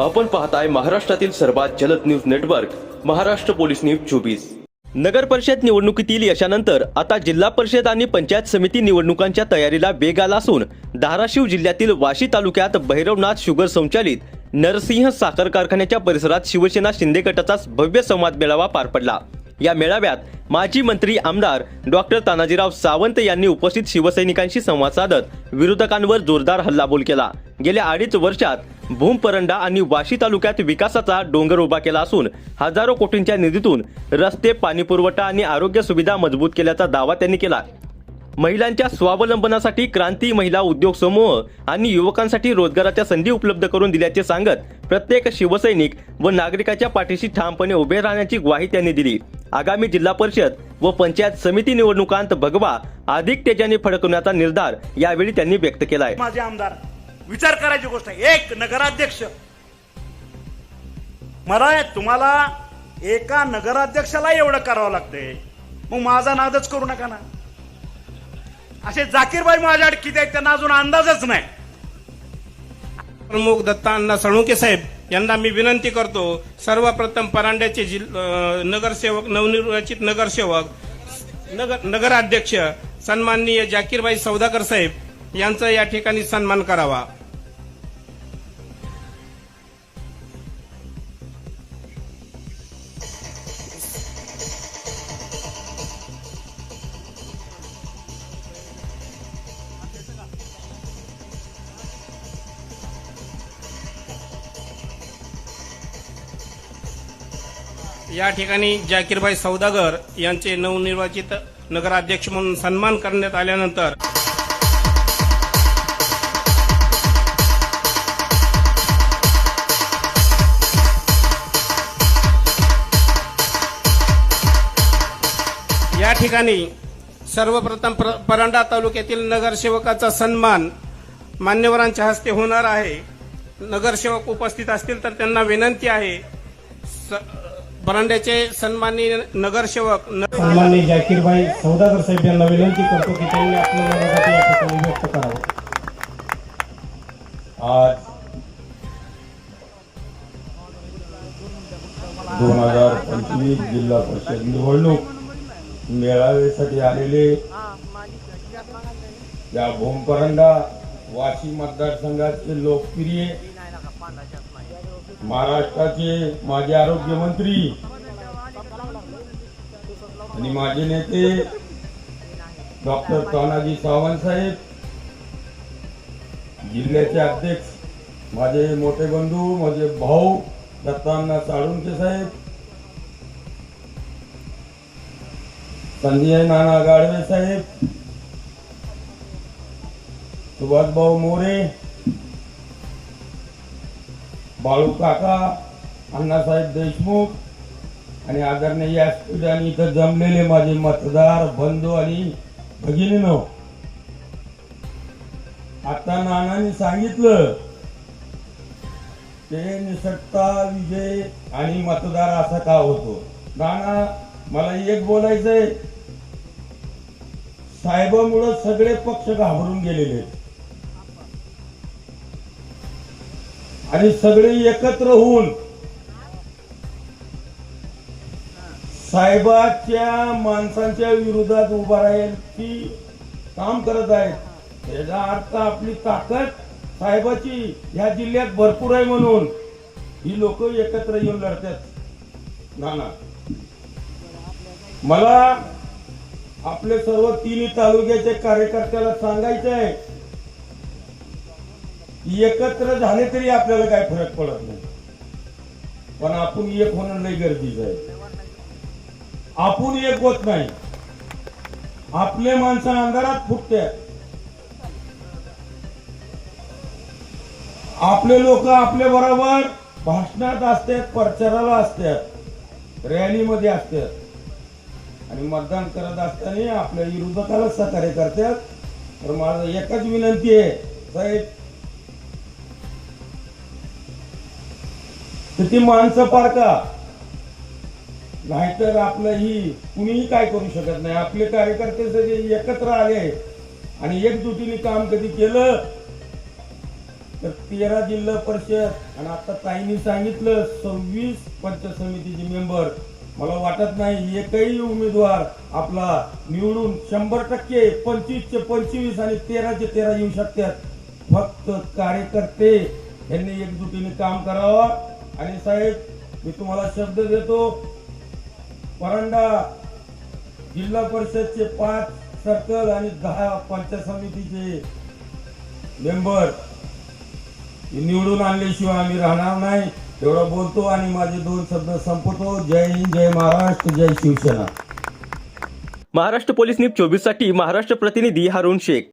आपण पाहताय महाराष्ट्रातील सर्वात जलद news network Maharashtra police news चोवीस. नगर परिषद निवडणुकीतील यशानंतर आता जिल्हा परिषद आणि पंचायत समिती निवडणुकांच्या तयारीला वेग आला असून धाराशिव जिल्ह्यातील वाशी तालुक्यात भैरवनाथ शुगर संचालित नरसिंह साखर कारखान्याच्या परिसरात शिवसेना शिंदे गटाचा भव्य संवाद मेळावा पार पडला. या मेळाव्यात माजी मंत्री आमदार डॉक्टर तानाजीराव सावंत यांनी उपस्थित शिवसैनिकांशी संवाद साधत विरोधकांवर जोरदार हल्लाबोल केला. गेल्या अडीच वर्षात भूमपरंडा आणि वाशी तालुक्यात विकासाचा डोंगर उभा केला असून हजारो कोटींच्या निधीतून रस्ते पाणीपुरवठा आणि आरोग्य सुविधा मजबूत केल्याचा दावा त्यांनी केला. महिलांच्या स्वावलंबनासाठी क्रांती महिला उद्योग समूह आणि युवकांसाठी रोजगाराच्या संधी उपलब्ध करून दिल्याचे सांगत प्रत्येक शिवसैनिक व नागरिकाच्या पाठीशी ठामपणे उभे राहण्याची ग्वाही त्यांनी दिली. आगामी जिल्हा परिषद व पंचायत समिती निवडणुकांत भगवा अधिक तेजाने फडकवण्याचा निर्धार यावेळी त्यांनी व्यक्त केलाय. माझे आमदार विचार करायची गोष्ट आहे. एक नगराध्यक्ष. मला तुम्हाला एका नगराध्यक्षाला एवढं करावं लागतंय. मग माझा नादच करू नका ना. असे जाकीरबाई माझ्याकडे किती आहेत त्यांना अजून अंदाजच नाही. प्रमुख दत्ता अण्णा सळुंके साहेब यांना मी विनंती करतो सर्वप्रथम परांड्याचे जिल- नगरसेवक नवनिर्वाचित नगरसेवक नगर नगराध्यक्ष सन्माननीय जाकीरबाई सौदागर साहेब यांचा या ठिकाणी सन्मान करावा. या ठिकाणी जाकीरबाई सौदागर यांचे नवनिर्वाचित नगराध्यक्ष म्हणून सन्मान करण्यात आल्यानंतर या ठिकाणी सर्वप्रथम प्र- परांडा तालुक्यातील नगरसेवकाचा सन्मान मान्यवरांच्या हस्ते होणार आहे. नगरसेवक उपस्थित असतील तर त्यांना विनंती आहे. बरांड्याचे सन्माननीय नगरसेवक सन्माननीय जाकीरभाई सौदागर साहेब यांना विनंती करतो की त्यांनी आपल्या मनासाठी या ठिकाणी व्यक्त करावं. आज दोन हजार पंचवीस जिल्हा परिषद निवडणूक मेळाव्यासाठी आलेले या भोमपरंडा वाशी मतदारसंघाचे लोकप्रिय महाराष्ट्राचे माजी आरोग्यमंत्री आणि माजी नेते डॉक्टर तानाजी सावंत साहेब जिल्ह्याचे अध्यक्ष माझे मोठे बंधू माझे भाऊ दत्तांना साळुंके साहेब संजय नाना गाडवे साहेब सुभाषभाऊ मोरे बाळू काका अण्णासाहेब देशमुख आणि आदरणीय आणि इथं जमलेले माझे मतदार बंधू आणि भगिनीनो. आता नानाने सांगितलं ते निसटता विजय आणि मतदार असा का होतो? नाना मला एक बोलायचंय. साहेबामुळं सगळे पक्ष घाबरून गेलेले आहेत. आणि सगळे एकत्र होऊन साहेबाच्या माणसांच्या विरोधात उभा राहील ती काम करत आहेत. त्याचा अर्थ आपली ताकद साहेबाची ह्या जिल्ह्यात भरपूर आहे म्हणून. ही लोक एकत्र येऊन लढतात. ना ना मला आपले सर्व तिन्ही तालुक्याच्या कार्यकर्त्याला सांगायचं आहे एकत्र झाले तरी आपल्याला काय फरक पडत नाही. पण आपण एक होणं नाही गरजेचं आहे. आपण एक होत नाही. आपले माणसं अंधारात फुटते आपले लोक आपल्या बरोबर भाषणात असतात प्रचाराला असतात रॅलीमध्ये असतात आणि मतदान करत असताना आपल्या विरोधकाला सहकार्य करतात तर माझं एकच विनंती आहे साहेब तर ती माणसं पारका नाहीतर आपलं ही कुणीही काय करू शकत नाही. आपले कार्यकर्ते सगळे एकत्र आले आणि एकजुटीने काम कधी केलं? तर तेरा जिल्हा परिषद आणि आता ताईंनी सांगितलं सव्वीस पंचायत समितीचे मेंबर. मला वाटत नाही एकही उमेदवार आपला निवडून शंभर टक्के पंचवीसचे पंचवीस आणि तेराचे तेरा येऊ शकतात. फक्त कार्यकर्ते यांनी एकजुटीने काम करावं. आणि साहेब मी तुम्हाला शब्द देतो. परांडा जिल्हा परिषदचे पाच सर्कल आणि दहा पंचायत समितीचे मेंबर निवडून आणल्याशिवाय आम्ही राहणार नाही. एवढं बोलतो आणि माझे दोन शब्द संपवतो. जय हिंद जय महाराष्ट्र जय शिवसेना. महाराष्ट्र पोलीस न्यूज चोवीससाठी महाराष्ट्र प्रतिनिधी हारुण शेख.